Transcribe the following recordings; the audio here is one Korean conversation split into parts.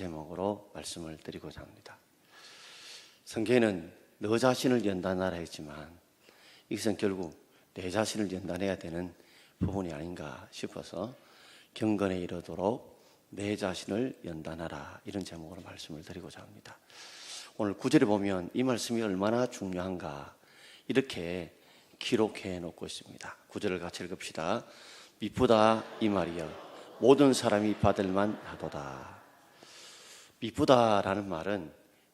제목으로 말씀을 드리고자 합니다. 성경에는 너 자신을 연단하라 했지만 이것은 결국 내 자신을 연단해야 되는 부분이 아닌가 싶어서 경건에 이르도록 내 자신을 연단하라 이런 제목으로 말씀을 드리고자 합니다. 오늘 구절에 보면 이 말씀이 얼마나 중요한가 이렇게 기록해 놓고 있습니다. 구절을 같이 읽읍시다. 미쁘다 이 말이여 모든 사람이 받을만 하도다. 미쁘다라는 말은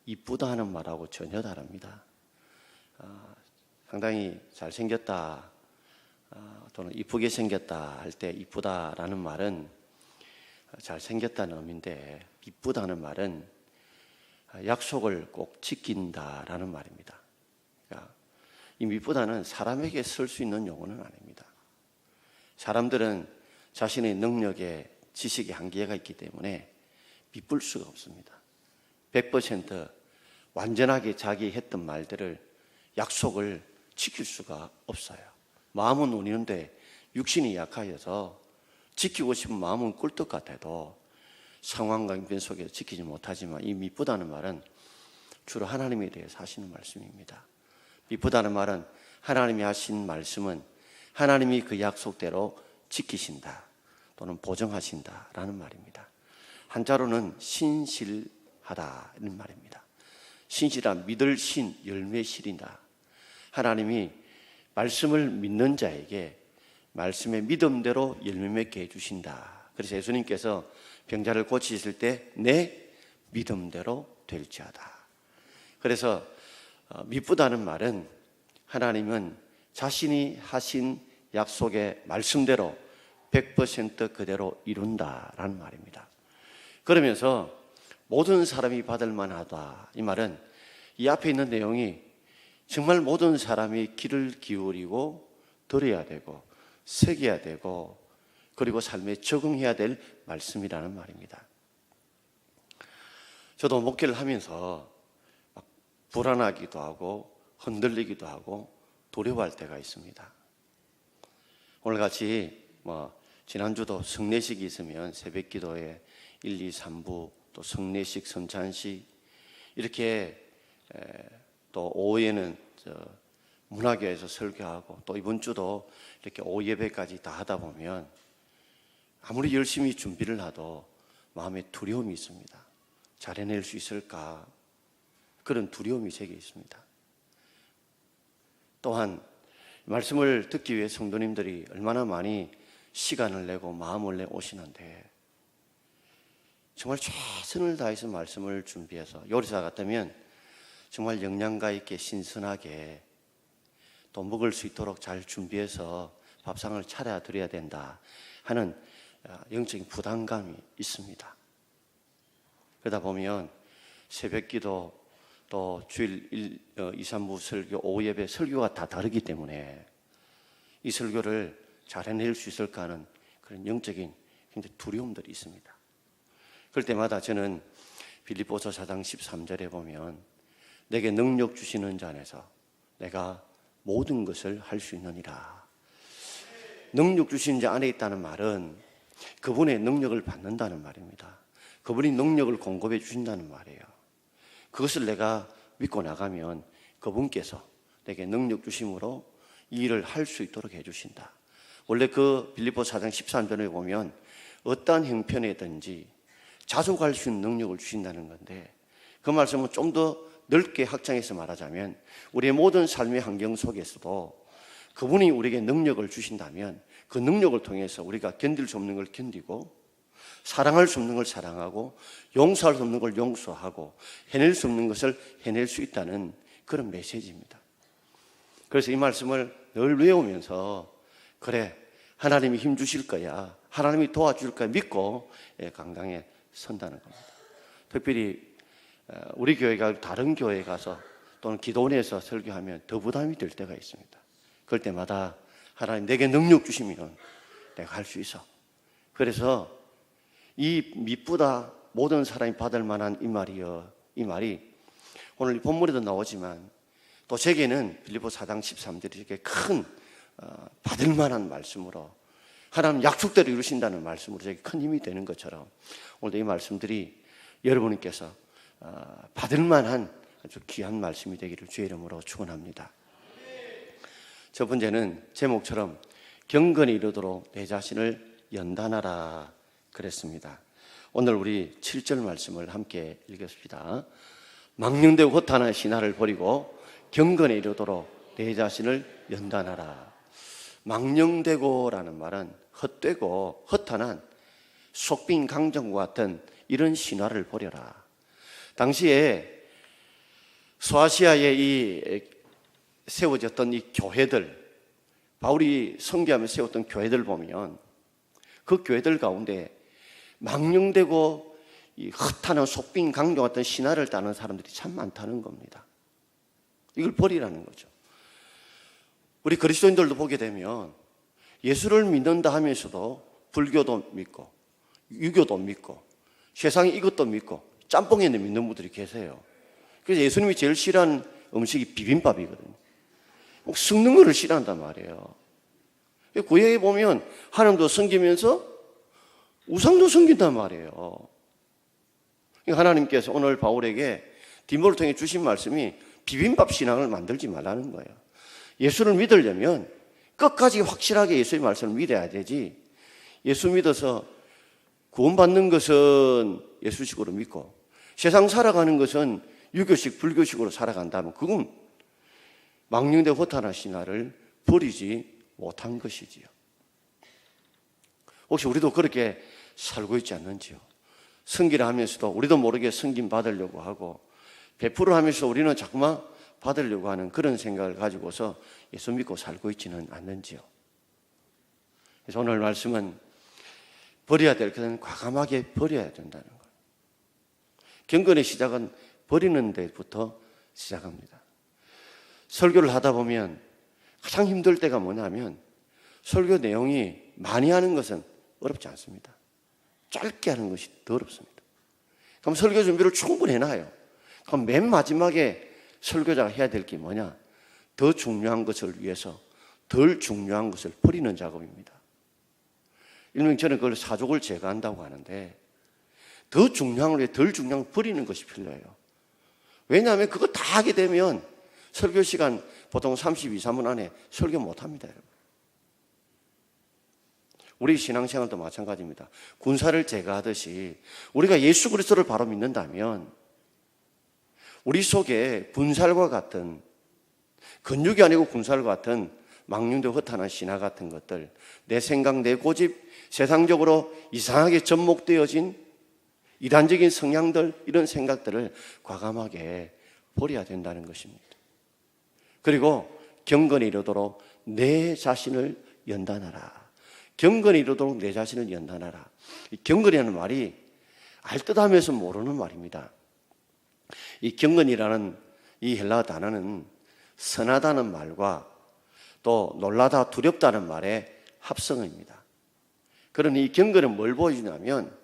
이쁘다 하는 말하고 전혀 다릅니다. 아, 상당히 잘생겼다 아, 또는 이쁘게 생겼다 할 때 이쁘다라는 말은 잘생겼다는 의미인데 이쁘다는 말은 약속을 꼭 지킨다라는 말입니다. 그러니까 이 미쁘다는 사람에게 쓸 수 있는 용어는 아닙니다. 사람들은 자신의 능력에 지식의 한계가 있기 때문에 비쁠 수가 없습니다. 100% 완전하게 자기 했던 말들을 약속을 지킬 수가 없어요. 마음은 운이는데 육신이 약하여서 지키고 싶은 마음은 꿀떡 같아도 상황과 변 속에서 지키지 못하지만 이 미쁘다는 말은 주로 하나님에 대해서 하시는 말씀입니다. 미쁘다는 말은 하나님이 하신 말씀은 하나님이 그 약속대로 지키신다 또는 보정하신다라는 말입니다. 한자로는 신실하다 이런 말입니다. 신실한 믿을 신 열매 실이다. 하나님이 말씀을 믿는 자에게 말씀의 믿음대로 열매 맺게 해주신다. 그래서 예수님께서 병자를 고치실 때 내 믿음대로 될지어다. 그래서 어, 미쁘다는 말은 하나님은 자신이 하신 약속의 말씀대로 100% 그대로 이룬다라는 말입니다. 그러면서 모든 사람이 받을 만하다. 이 말은 이 앞에 있는 내용이 정말 모든 사람이 귀를 기울이고 들어야 되고 새겨야 되고 그리고 삶에 적응해야 될 말씀이라는 말입니다. 저도 목회를 하면서 불안하기도 하고 흔들리기도 하고 두려워할 때가 있습니다. 오늘 같이 뭐 지난주도 성례식이 있으면 새벽 기도에 1, 2, 3부 또 성례식, 성찬식 이렇게 또 오후에는 문화교에서 설교하고 또 이번 주도 이렇게 오후 예배까지 다 하다 보면 아무리 열심히 준비를 해도 마음에 두려움이 있습니다. 잘 해낼 수 있을까? 그런 두려움이 제게 있습니다. 또한 말씀을 듣기 위해 성도님들이 얼마나 많이 시간을 내고 마음을 내 오시는데 정말 최선을 다해서 말씀을 준비해서 요리사 같다면 정말 영양가 있게 신선하게 또 먹을 수 있도록 잘 준비해서 밥상을 차려 드려야 된다 하는 어, 영적인 부담감이 있습니다. 그러다 보면 새벽 기도 또 주일 1, 2, 3부 설교, 오후 예배 설교가 다 다르기 때문에 이 설교를 잘 해낼 수 있을까 하는 그런 영적인 굉장히 두려움들이 있습니다. 그럴 때마다 저는 빌립보서 4장 13절에 보면 내게 능력 주시는 자 안에서 내가 모든 것을 할 수 있느니라. 능력 주시는 자 안에 있다는 말은 그분의 능력을 받는다는 말입니다. 그분이 능력을 공급해 주신다는 말이에요. 그것을 내가 믿고 나가면 그분께서 내게 능력 주심으로 이 일을 할 수 있도록 해 주신다. 원래 그 빌립보 4장 13절에 보면 어떠한 형편에든지 자족할 수 있는 능력을 주신다는 건데 그 말씀은 좀 더 넓게 확장해서 말하자면 우리의 모든 삶의 환경 속에서도 그분이 우리에게 능력을 주신다면 그 능력을 통해서 우리가 견딜 수 없는 걸 견디고 사랑할 수 없는 걸 사랑하고 용서할 수 없는 걸 용서하고 해낼 수 없는 것을 해낼 수 있다는 그런 메시지입니다. 그래서 이 말씀을 늘 외우면서 그래 하나님이 힘 주실 거야 하나님이 도와줄 거야 믿고 예, 강당에 선다는 겁니다. 특별히 어, 우리 교회가 다른 교회에 가서 또는 기도원에서 설교하면 더 부담이 될 때가 있습니다. 그럴 때마다 하나님 내게 능력 주시면 내가 할 수 있어. 그래서 이 미쁘다 모든 사람이 받을 만한 이 말이요. 이 말이 오늘 본문에도 나오지만 또 제게는 빌리보 4장 13절이 이렇게 큰 어, 받을 만한 말씀으로 하나님 약속대로 이루신다는 말씀으로 제게 큰 힘이 되는 것처럼 오늘도 이 말씀들이 여러분께서 어, 받을 만한 아주 귀한 말씀이 되기를 주의 이름으로 축원합니다. 첫 번째는 제목처럼 경건이 이르도록 내 자신을 연단하라 그랬습니다. 오늘 우리 7절 말씀을 함께 읽겠습니다. 망령되고 허탄한 신화를 버리고 경건에 이르도록 내 자신을 연단하라. 망령되고라는 말은 헛되고 허탄한 속빈 강정과 같은 이런 신화를 버려라. 당시에 소아시아에 이 세워졌던 이 교회들, 바울이 성교하며 세웠던 교회들 보면 그 교회들 가운데 망령되고 이 헛하는 속빈 강경 같은 신화를 따는 사람들이 참 많다는 겁니다. 이걸 버리라는 거죠. 우리 그리스도인들도 보게 되면 예수를 믿는다 하면서도 불교도 믿고 유교도 믿고 세상에 이것도 믿고 짬뽕에 믿는 분들이 계세요. 그래서 예수님이 제일 싫어하는 음식이 비빔밥이거든요. 꼭 섞는 거를 싫어한단 말이에요. 구약에 보면 하나님도 섬기면서 우상도 섬긴단 말이에요. 하나님께서 오늘 바울에게 디모를 통해 주신 말씀이 비빔밥 신앙을 만들지 말라는 거예요. 예수를 믿으려면 끝까지 확실하게 예수의 말씀을 믿어야 되지. 예수 믿어서 구원받는 것은 예수식으로 믿고 세상 살아가는 것은 유교식, 불교식으로 살아간다면 그건 망령되 호탄한 신화를 버리지 못한 것이지요. 혹시 우리도 그렇게 살고 있지 않는지요? 성기를 하면서도 우리도 모르게 성김 받으려고 하고 베풀어 하면서 우리는 자꾸만 받으려고 하는 그런 생각을 가지고서 예수 믿고 살고 있지는 않는지요. 그래서 오늘 말씀은 버려야 될 것은 과감하게 버려야 된다는 것. 경건의 시작은 버리는 데부터 시작합니다. 설교를 하다 보면 가장 힘들 때가 뭐냐면 설교 내용이 많이 하는 것은 어렵지 않습니다. 짧게 하는 것이 더 어렵습니다. 그럼 설교 준비를 충분히 해놔요. 그럼 맨 마지막에 설교자가 해야 될 게 뭐냐? 더 중요한 것을 위해서 덜 중요한 것을 버리는 작업입니다. 일명 저는 그걸 사족을 제거한다고 하는데 더 중요한 걸 위해 덜 중요한 걸 버리는 것이 필요해요. 왜냐하면 그거 다 하게 되면 설교 시간 보통 32, 3분 안에 설교 못 합니다, 여러분. 우리 신앙생활도 마찬가지입니다. 군사를 제거하듯이 우리가 예수 그리스도를 바로 믿는다면 우리 속에 분살과 같은 근육이 아니고 군살과 같은 망령도 허탄한 신화 같은 것들, 내 생각, 내 고집, 세상적으로 이상하게 접목되어진 이단적인 성향들, 이런 생각들을 과감하게 버려야 된다는 것입니다. 그리고 경건이 이르도록 내 자신을 연단하라. 경건이 이르도록 내 자신을 연단하라. 경건이라는 말이 알듯 하면서 모르는 말입니다. 이 경건이라는 이 헬라 단어는 선하다는 말과 또 놀라다 두렵다는 말의 합성어입니다. 그러니 이 경건은 뭘 보여주냐면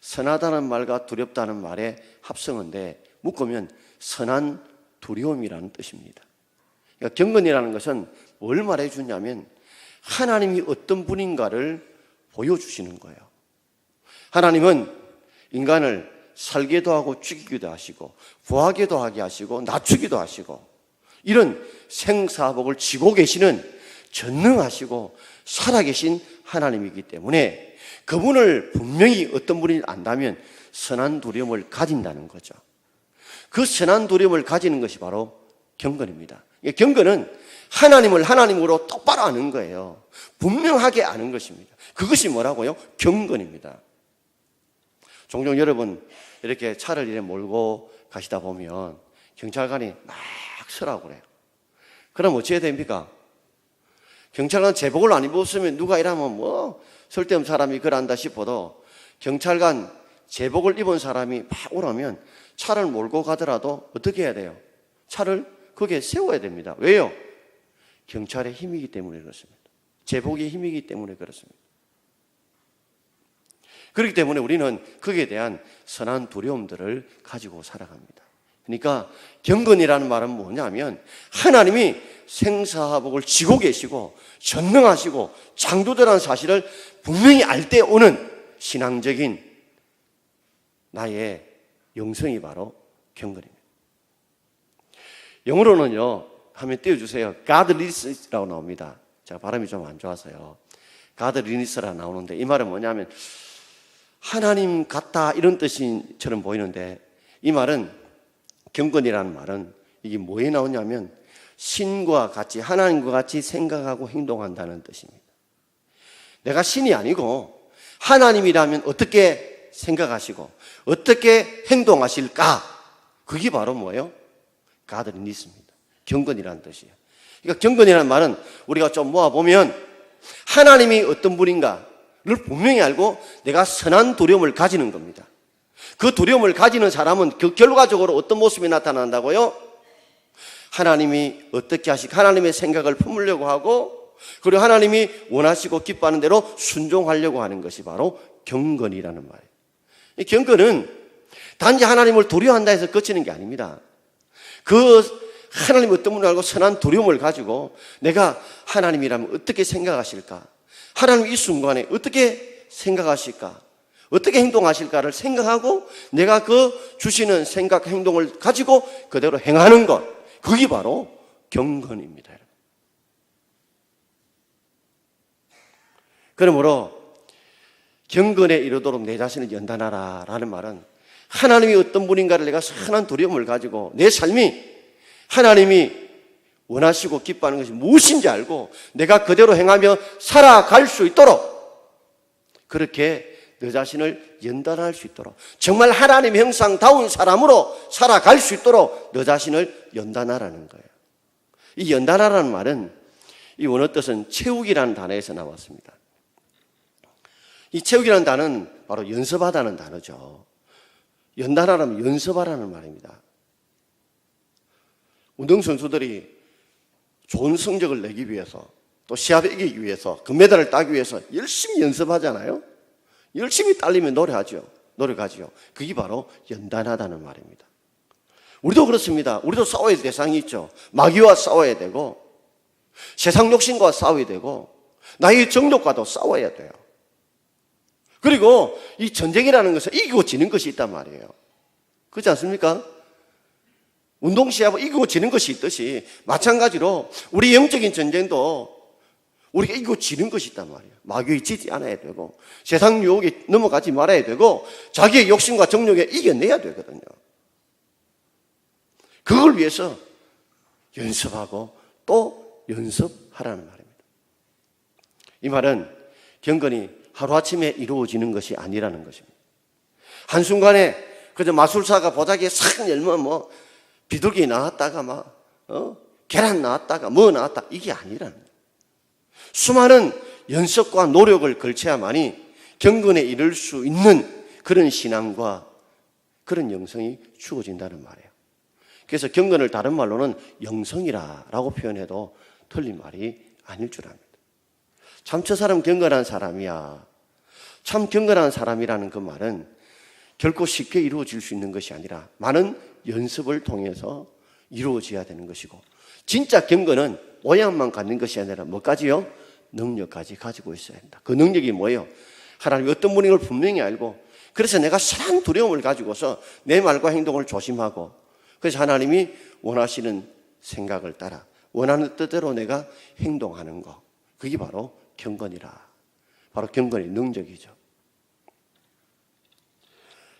선하다는 말과 두렵다는 말의 합성어인데 묶으면 선한 두려움이라는 뜻입니다. 그러니까 경건이라는 것은 뭘 말해주냐면 하나님이 어떤 분인가를 보여주시는 거예요. 하나님은 인간을 살게도 하고 죽이기도 하시고 부하게도 하게 하시고 낮추기도 하시고 이런 생사복을 지고 계시는 전능하시고 살아계신 하나님이기 때문에 그분을 분명히 어떤 분이 안다면 선한 두려움을 가진다는 거죠. 그 선한 두려움을 가지는 것이 바로 경건입니다. 경건은 하나님을 하나님으로 똑바로 아는 거예요. 분명하게 아는 것입니다. 그것이 뭐라고요? 경건입니다. 종종 여러분 이렇게 차를 이렇게 몰고 가시다 보면 경찰관이 막 서라고 그래요. 그럼 어찌해야 됩니까? 경찰관 제복을 안 입었으면 누가 이러면 뭐 쓸데없는 사람이 그런다 싶어도 경찰관 제복을 입은 사람이 막 오라면 차를 몰고 가더라도 어떻게 해야 돼요? 차를 거기에 세워야 됩니다. 왜요? 경찰의 힘이기 때문에 그렇습니다. 제복의 힘이기 때문에 그렇습니다. 그렇기 때문에 우리는 거기에 대한 선한 두려움들을 가지고 살아갑니다. 그러니까 경건이라는 말은 뭐냐면 하나님이 생사복을 지고 계시고 전능하시고 장도대라는 사실을 분명히 알 때 오는 신앙적인 나의 영성이 바로 경건입니다. 영어로는요, 하면 띄워주세요. godliness라고 나옵니다. 제가 발음이 좀 안 좋아서요. godliness라 나오는데 이 말은 뭐냐면 하나님 같다 이런 뜻처럼 보이는데 이 말은 경건이라는 말은 이게 뭐에 나오냐면 신과 같이 하나님과 같이 생각하고 행동한다는 뜻입니다. 내가 신이 아니고 하나님이라면 어떻게 생각하시고 어떻게 행동하실까? 그게 바로 뭐예요? 가드리니스입니다. 경건이라는 뜻이에요. 그러니까 경건이라는 말은 우리가 좀 모아보면 하나님이 어떤 분인가를 분명히 알고 내가 선한 두려움을 가지는 겁니다. 그 두려움을 가지는 사람은 그 결과적으로 어떤 모습이 나타난다고요? 하나님이 어떻게 하시, 하나님의 생각을 품으려고 하고, 그리고 하나님이 원하시고 기뻐하는 대로 순종하려고 하는 것이 바로 경건이라는 말이에요. 이 경건은 단지 하나님을 두려워한다 해서 그치는 게 아닙니다. 그 하나님 어떤 분을 알고 선한 두려움을 가지고 내가 하나님이라면 어떻게 생각하실까? 하나님 이 순간에 어떻게 생각하실까? 어떻게 행동하실까를 생각하고 내가 그 주시는 생각, 행동을 가지고 그대로 행하는 것. 그게 바로 경건입니다. 그러므로 경건에 이르도록 내 자신을 연단하라 라는 말은 하나님이 어떤 분인가를 내가 선한 두려움을 가지고 내 삶이 하나님이 원하시고 기뻐하는 것이 무엇인지 알고 내가 그대로 행하며 살아갈 수 있도록 그렇게 너 자신을 연단할 수 있도록 정말 하나님 형상다운 사람으로 살아갈 수 있도록 너 자신을 연단하라는 거예요. 이 연단하라는 말은 이 원어 뜻은 채우기라는 단어에서 나왔습니다. 이 채우기라는 단어는 바로 연습하다는 단어죠. 연단하라면 연습하라는 말입니다. 운동선수들이 좋은 성적을 내기 위해서 또 시합에 이기기 위해서 금메달을 따기 위해서 열심히 연습하잖아요. 열심히 딸리면 노래하죠. 노력하죠. 그게 바로 연단하다는 말입니다. 우리도 그렇습니다. 우리도 싸워야 될 대상이 있죠. 마귀와 싸워야 되고 세상 욕심과 싸워야 되고 나의 정욕과도 싸워야 돼요. 그리고 이 전쟁이라는 것은 이기고 지는 것이 있단 말이에요. 그렇지 않습니까? 운동 시합은 이기고 지는 것이 있듯이 마찬가지로 우리 영적인 전쟁도 우리가 이기고 지는 것이 있단 말이에요. 마귀에 지지 않아야 되고 세상 유혹에 넘어가지 말아야 되고 자기의 욕심과 정욕에 이겨내야 되거든요. 그걸 위해서 연습하고 또 연습하라는 말입니다. 이 말은 경건이 하루아침에 이루어지는 것이 아니라는 것입니다. 한순간에 그저 마술사가 보자기에 싹 열면 뭐 비둘기 나왔다가 막, 어? 계란 나왔다가 뭐 나왔다. 이게 아니라는. 수많은 연습과 노력을 걸쳐야만이 경건에 이를 수 있는 그런 신앙과 그런 영성이 주어진다는 말이에요. 그래서 경건을 다른 말로는 영성이라라고 표현해도 틀린 말이 아닐 줄 압니다. 참 저 사람 경건한 사람이야. 참 경건한 사람이라는 그 말은 결코 쉽게 이루어질 수 있는 것이 아니라 많은 연습을 통해서 이루어져야 되는 것이고 진짜 경건은 오양만 갖는 것이 아니라 뭐까지요? 능력까지 가지고 있어야 한다. 그 능력이 뭐예요? 하나님이 어떤 분인 걸 분명히 알고 그래서 내가 선한 두려움을 가지고서 내 말과 행동을 조심하고 그래서 하나님이 원하시는 생각을 따라 원하는 뜻대로 내가 행동하는 거 그게 바로 경건이라. 바로 경건의 능력이죠.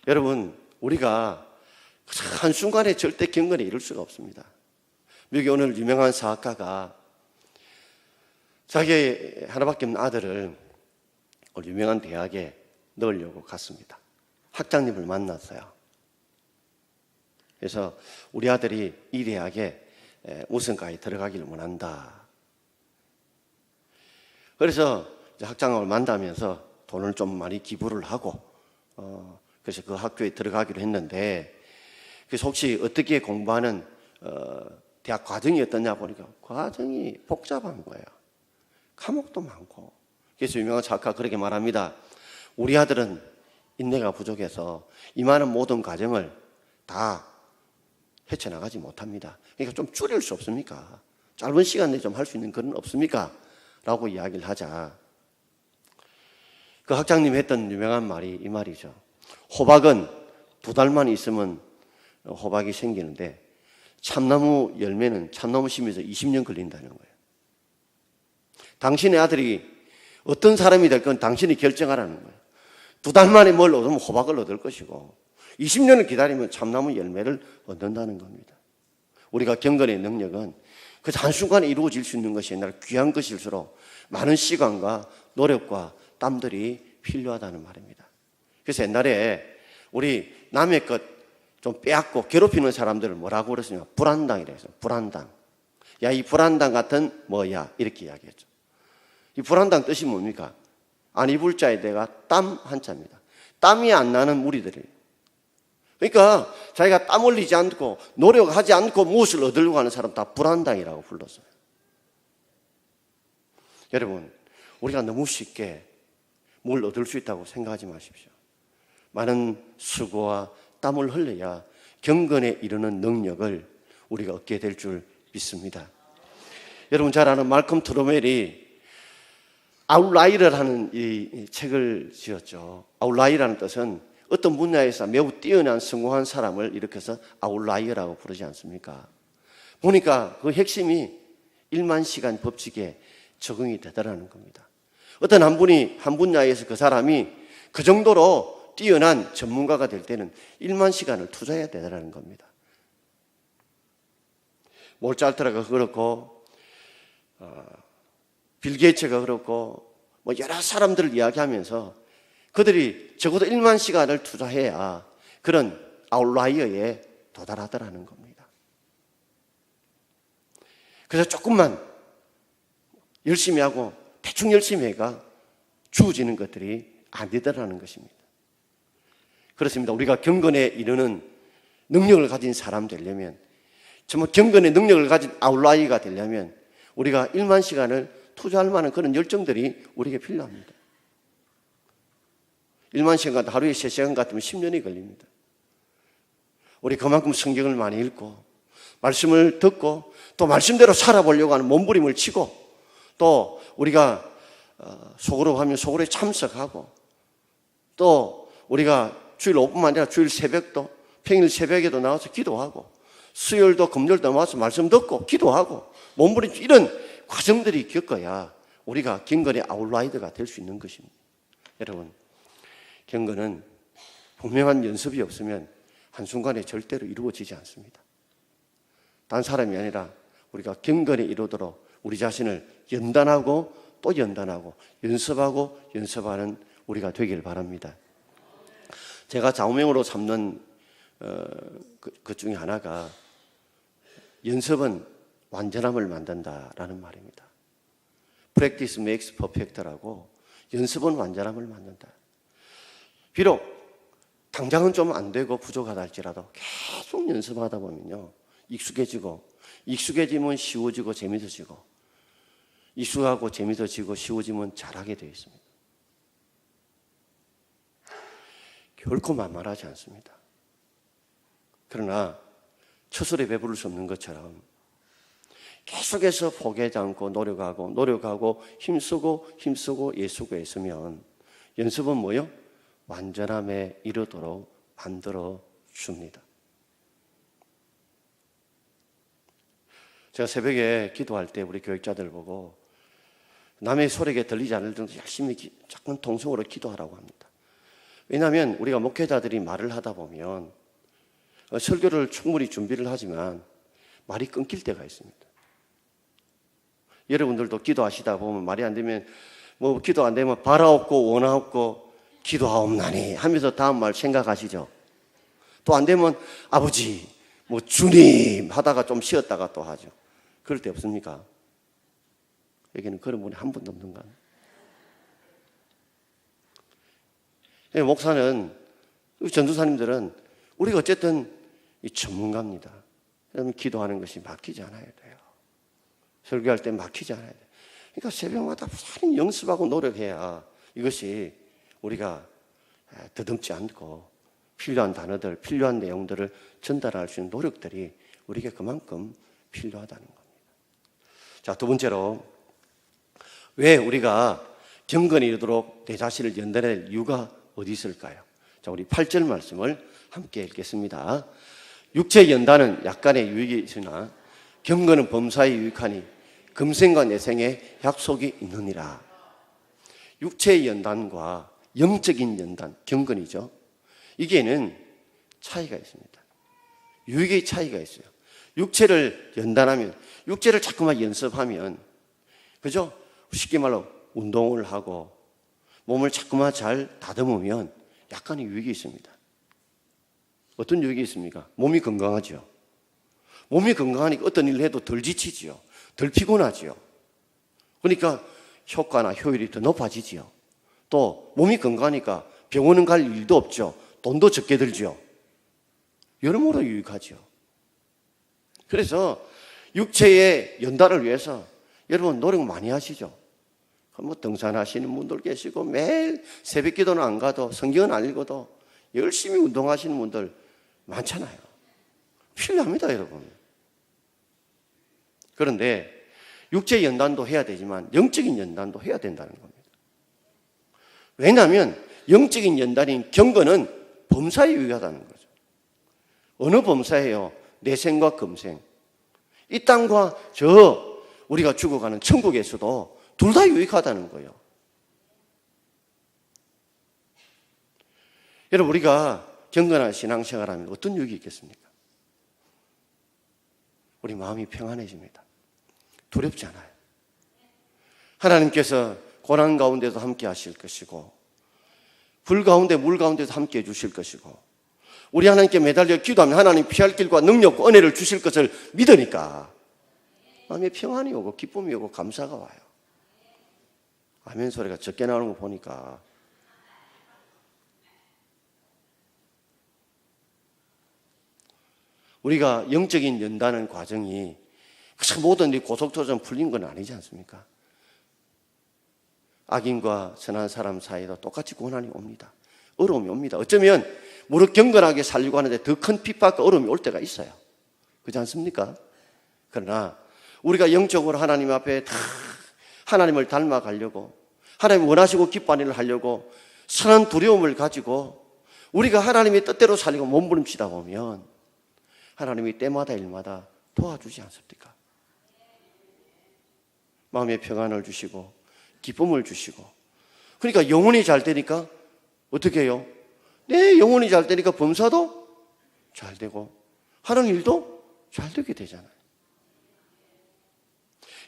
여러분, 우리가 한순간에 절대 경건에 이룰 수가 없습니다. 미국에 오늘 유명한 사학가가 자기 하나밖에 없는 아들을 유명한 대학에 넣으려고 갔습니다. 학장님을 만났어요. 그래서 우리 아들이 이 대학에 우선까지 들어가기를 원한다. 그래서 학장을 만나면서 돈을 좀 많이 기부를 하고, 어, 그래서 그 학교에 들어가기로 했는데, 그래서 혹시 어떻게 공부하는, 어, 대학 과정이 어떠냐 보니까 과정이 복잡한 거예요. 과목도 많고. 그래서 유명한 작가 그렇게 말합니다. 우리 아들은 인내가 부족해서 이만한 모든 과정을 다 헤쳐나가지 못합니다. 그러니까 좀 줄일 수 없습니까? 짧은 시간 내에 좀 할 수 있는 그런 없습니까? 라고 이야기를 하자. 그 학장님 했던 유명한 말이 이 말이죠. 호박은 두 달만 있으면 호박이 생기는데 참나무 열매는 참나무 심에서 20년 걸린다는 거예요. 당신의 아들이 어떤 사람이 될 건 당신이 결정하라는 거예요. 두 달 만에 뭘 얻으면 호박을 얻을 것이고 20년을 기다리면 참나무 열매를 얻는다는 겁니다. 우리가 경건의 능력은 그 한순간에 이루어질 수 있는 것이 옛날 귀한 것일수록 많은 시간과 노력과 땀들이 필요하다는 말입니다. 그래서 옛날에 우리 남의 것 좀 빼앗고 괴롭히는 사람들을 뭐라고 그랬으냐 불안당이라 해서 불안당. 야, 이 불안당 같은 뭐야 이렇게 이야기했죠. 이 불안당 뜻이 뭡니까? 안 입을 자에 대가 땀 한자입니다. 땀이 안 나는 무리들이에요. 그러니까 자기가 땀 흘리지 않고 노력하지 않고 무엇을 얻으려고 하는 사람 다 불안당이라고 불렀어요. 여러분, 우리가 너무 쉽게 뭘 얻을 수 있다고 생각하지 마십시오. 많은 수고와 땀을 흘려야 경건에 이르는 능력을 우리가 얻게 될 줄 믿습니다. 여러분 잘 아는 말컴 트로멜이 아웃라이어라는 이 책을 지었죠. 아웃라이어라는 뜻은 어떤 분야에서 매우 뛰어난 성공한 사람을 일으켜서 아웃라이어라고 부르지 않습니까? 보니까 그 핵심이 1만 시간 법칙에 적응이 되더라는 겁니다. 어떤 한 분이 한 분야에서 그 사람이 그 정도로 뛰어난 전문가가 될 때는 1만 시간을 투자해야 되더라는 겁니다. 몰잘트라가 그렇고 어, 빌 게이츠가 그렇고 뭐 여러 사람들을 이야기하면서 그들이 적어도 1만 시간을 투자해야 그런 아웃라이어에 도달하더라는 겁니다. 그래서 조금만 열심히 하고 대충 열심히 해가 주어지는 것들이 안 되더라는 것입니다. 그렇습니다. 우리가 경건에 이르는 능력을 가진 사람 되려면 정말 경건의 능력을 가진 아웃라이가 되려면 우리가 1만 시간을 투자할 만한 그런 열정들이 우리에게 필요합니다. 1만 시간 하루에 3시간 같으면 10년이 걸립니다. 우리 그만큼 성경을 많이 읽고 말씀을 듣고 또 말씀대로 살아보려고 하는 몸부림을 치고 또 우리가 어, 속으로 하면 속으로 참석하고 또 우리가 주일 오픈만 아니라 주일 새벽도 평일 새벽에도 나와서 기도하고 수요일도 금요일도 나와서 말씀 듣고 기도하고 몸부림 이런 과정들이 겪어야 우리가 경건의 아웃라이더가 될 수 있는 것입니다. 여러분 경건은 분명한 연습이 없으면 한순간에 절대로 이루어지지 않습니다. 단 사람이 아니라 우리가 경건에 이루도록 우리 자신을 연단하고 또 연단하고 연습하고 연습하는 우리가 되길 바랍니다. 제가 좌우명으로 삼는 어, 그, 그 중에 하나가 연습은 완전함을 만든다라는 말입니다. Practice makes perfect라고 연습은 완전함을 만든다. 비록 당장은 좀 안 되고 부족하다 할지라도 계속 연습하다 보면요. 익숙해지고 익숙해지면 쉬워지고 재밌어지고 익숙하고 재밌어지고 쉬워지면 잘하게 되어 있습니다. 결코 만만하지 않습니다. 그러나 처술에 배부를 수 없는 것처럼 계속해서 포기하지 않고 노력하고 노력하고 힘쓰고 힘쓰고 예수고 애쓰면 연습은 뭐요? 완전함에 이르도록 만들어 줍니다. 제가 새벽에 기도할 때 우리 교육자들 보고 남의 소리가 들리지 않을 정도 열심히 자꾸 통성으로 기도하라고 합니다. 왜냐하면 우리가 목회자들이 말을 하다 보면 설교를 충분히 준비를 하지만 말이 끊길 때가 있습니다. 여러분들도 기도하시다 보면 말이 안 되면 뭐 기도 안 되면 바라옵고 원하옵고 기도하옵나니 하면서 다음 말 생각하시죠. 또 안 되면 아버지 뭐 주님 하다가 좀 쉬었다가 또 하죠. 그럴 때 없습니까? 여기는 그런 분이 한 분도 없는가? 목사는 전도사님들은 우리가 어쨌든 이 전문가입니다. 그러면 기도하는 것이 막히지 않아야 돼요. 설교할 때 막히지 않아야 돼요. 그러니까 새벽마다 부산 연습하고 노력해야 이것이 우리가 더듬지 않고 필요한 단어들, 필요한 내용들을 전달할 수 있는 노력들이 우리에게 그만큼 필요하다는 겁니다. 자, 두 번째로 왜 우리가 경건이 이르도록 내 자신을 연단할 이유가 어디 있을까요? 자, 우리 8절 말씀을 함께 읽겠습니다. 육체 연단은 약간의 유익이 있으나 경건은 범사에 유익하니 금생과 내생에 약속이 있느니라. 육체의 연단과 영적인 연단, 경건이죠. 이게는 차이가 있습니다. 유익의 차이가 있어요. 육체를 연단하면, 육체를 자꾸만 연습하면, 그죠? 쉽게 말로 운동을 하고 몸을 자꾸만 잘 다듬으면 약간의 유익이 있습니다. 어떤 유익이 있습니까? 몸이 건강하죠. 몸이 건강하니까 어떤 일을 해도 덜 지치지요. 덜 피곤하지요. 그러니까 효과나 효율이 더 높아지지요. 또 몸이 건강하니까 병원은 갈 일도 없죠. 돈도 적게 들죠. 여러모로 유익하죠. 그래서 육체의 연달을 위해서 여러분 노력 많이 하시죠. 뭐 등산하시는 분들 계시고 매일 새벽 기도는 안 가도 성경은 안 읽어도 열심히 운동하시는 분들 많잖아요. 필요합니다, 여러분. 그런데 육체 연단도 해야 되지만 영적인 연단도 해야 된다는 겁니다. 왜냐하면 영적인 연단인 경건은 범사에 유의하다는 거죠. 어느 범사예요? 내생과 금생. 이 땅과 저 우리가 죽어가는 천국에서도 둘 다 유익하다는 거예요. 여러분 우리가 경건한 신앙생활 하면 어떤 유익이 있겠습니까? 우리 마음이 평안해집니다. 두렵지 않아요. 하나님께서 고난 가운데도 함께 하실 것이고 불 가운데 물 가운데도 함께 해 주실 것이고 우리 하나님께 매달려 기도하면 하나님 피할 길과 능력과 은혜를 주실 것을 믿으니까 마음에 평안이 오고 기쁨이 오고 감사가 와요. 아멘 소리가 적게 나오는 거 보니까 우리가 영적인 연단의 과정이 모든 일 고속도로처럼 풀린 건 아니지 않습니까? 악인과 선한 사람 사이도 똑같이 고난이 옵니다. 어려움이 옵니다. 어쩌면 무릇 경건하게 살려고 하는데 더 큰 핍박과 어려움이 올 때가 있어요. 그렇지 않습니까? 그러나 우리가 영적으로 하나님 앞에 다 하나님을 닮아가려고 하나님 원하시고 기뻐하는 일을 하려고 선한 두려움을 가지고 우리가 하나님의 뜻대로 살리고 몸부림치다 보면 하나님이 때마다 일마다 도와주지 않습니까? 마음의 평안을 주시고 기쁨을 주시고 그러니까 영혼이 잘 되니까 어떻게 해요? 내 영혼이 잘 되니까 범사도 잘 되고 하는 일도 잘 되게 되잖아요.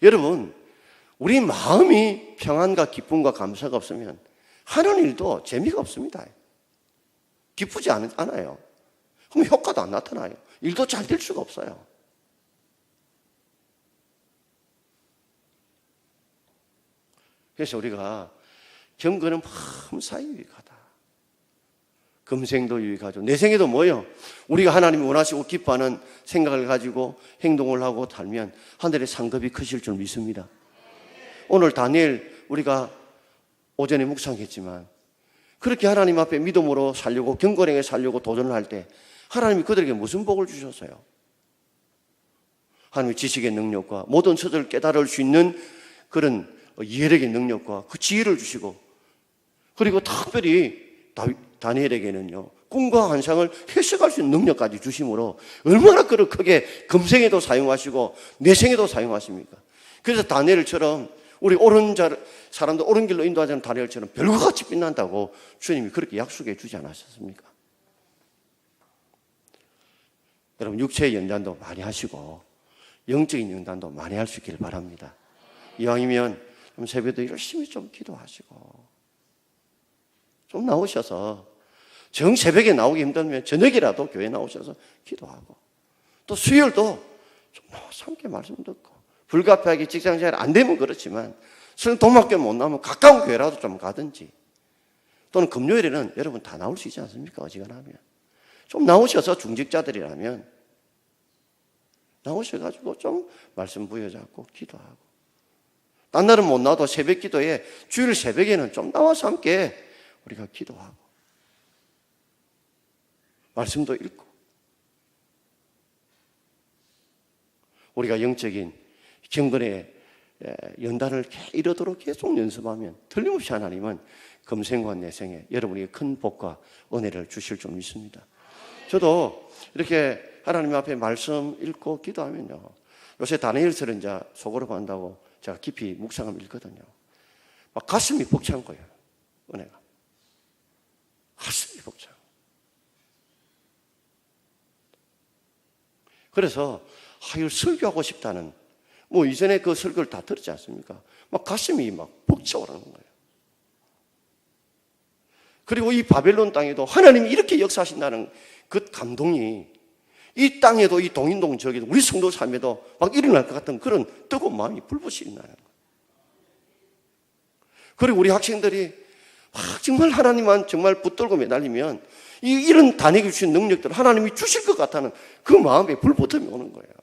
여러분, 우리 마음이 평안과 기쁨과 감사가 없으면 하는 일도 재미가 없습니다. 기쁘지 않- 않아요. 그럼 효과도 안 나타나요. 일도 잘 될 수가 없어요. 그래서 우리가 경건은 범사에 유익하다. 금생도 유익하죠. 내 생에도 뭐요? 우리가 하나님이 원하시고 기뻐하는 생각을 가지고 행동을 하고 살면 하늘의 상급이 크실 줄 믿습니다. 오늘 다니엘 우리가 오전에 묵상했지만 그렇게 하나님 앞에 믿음으로 살려고 경건하게 살려고 도전을 할 때 하나님이 그들에게 무슨 복을 주셨어요? 하나님의 지식의 능력과 모든 것을 깨달을 수 있는 그런 이해력의 능력과 그 지혜를 주시고 그리고 특별히 다니엘에게는요 꿈과 환상을 해석할 수 있는 능력까지 주심으로 얼마나 그를 크게 금생에도 사용하시고 내생에도 사용하십니까? 그래서 다니엘처럼 우리 옳은 자, 사람들 옳은 길로 인도하자는 다니엘처럼 별과 같이 빛난다고 주님이 그렇게 약속해 주지 않았습니까? 여러분 육체의 연단도 많이 하시고 영적인 연단도 많이 할 수 있기를 바랍니다. 이왕이면 좀 새벽에 열심히 좀 기도하시고 좀 나오셔서 정 새벽에 나오기 힘들면 저녁이라도 교회 나오셔서 기도하고 또 수요일도 좀 함께 말씀 듣고 불가피하게 직장생활 안 되면 그렇지만 설령 도학교 못 나오면 가까운 교회라도 좀 가든지 또는 금요일에는 여러분 다 나올 수 있지 않습니까? 어지간하면. 좀 나오셔서 중직자들이라면 나오셔가지고 좀 말씀 부여잡고 기도하고. 딴 날은 못 나와도 새벽 기도에 주일 새벽에는 좀 나와서 함께 우리가 기도하고. 말씀도 읽고. 우리가 영적인 경건의 연단을 이르도록 계속 연습하면 틀림없이 하나님은 금생과 내생에 여러분에게 큰 복과 은혜를 주실 줄 믿습니다. 저도 이렇게 하나님 앞에 말씀 읽고 기도하면요. 요새 다니엘서를 이제 속으로 본다고 제가 깊이 묵상하면 읽거든요. 막 가슴이 벅찬 거예요. 은혜가. 가슴이 벅차. 그래서 아, 이걸 설교하고 싶다는 뭐 이전에 그 설교를 다 들었지 않습니까? 막 가슴이 막 벅차오르는 거예요. 그리고 이 바벨론 땅에도 하나님이 이렇게 역사하신다는 그 감동이 이 땅에도 이 동인동 지역에도 우리 성도 삶에도 막 일어날 것 같은 그런 뜨거운 마음이 불붙이 있나요? 그리고 우리 학생들이 아, 정말 하나님만 정말 붙들고 매달리면 이 이런 단에게 주신 능력들을 하나님이 주실 것 같다는 그 마음에 불붙음이 오는 거예요.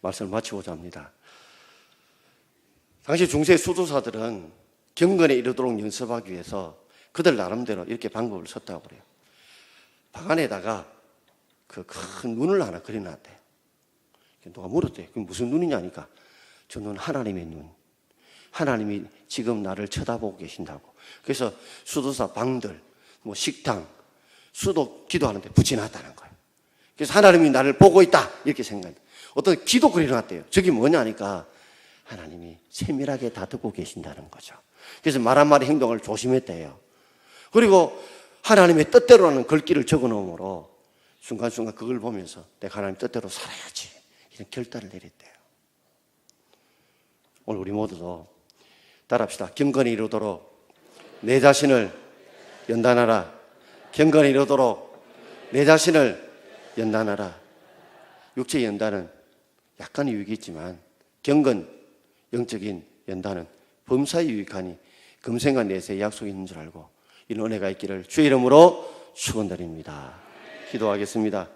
말씀을 마치고자 합니다. 당시 중세 수도사들은 경건에 이르도록 연습하기 위해서 그들 나름대로 이렇게 방법을 썼다고 그래요. 방 안에다가 그 큰 눈을 하나 그려놨대. 누가 물었대. 그 무슨 눈이냐니까 저 눈 하나님의 눈. 하나님이 지금 나를 쳐다보고 계신다고. 그래서 수도사 방들, 뭐 식당, 수도 기도하는데 붙여놨다는 거예요. 그래서 하나님이 나를 보고 있다 이렇게 생각해. 어떤 기도 그려놨대요. 저게 뭐냐니까 하나님이 세밀하게 다 듣고 계신다는 거죠. 그래서 말 한마디 행동을 조심했대요. 그리고 하나님의 뜻대로라는 글귀를 적어 놓으므로 순간순간 그걸 보면서 내가 하나님 뜻대로 살아야지. 이런 결단을 내렸대요. 오늘 우리 모두도 따라합시다. 경건히 이루도록 내 자신을 연단하라. 경건히 이루도록 내 자신을 연단하라. 육체 연단은 약간의 유익이 있지만 경건, 영적인 연단은 범사에 유익하니 금생과 내세의 약속이 있는 줄 알고 이런 은혜가 있기를 주의 이름으로 축원드립니다. 기도하겠습니다.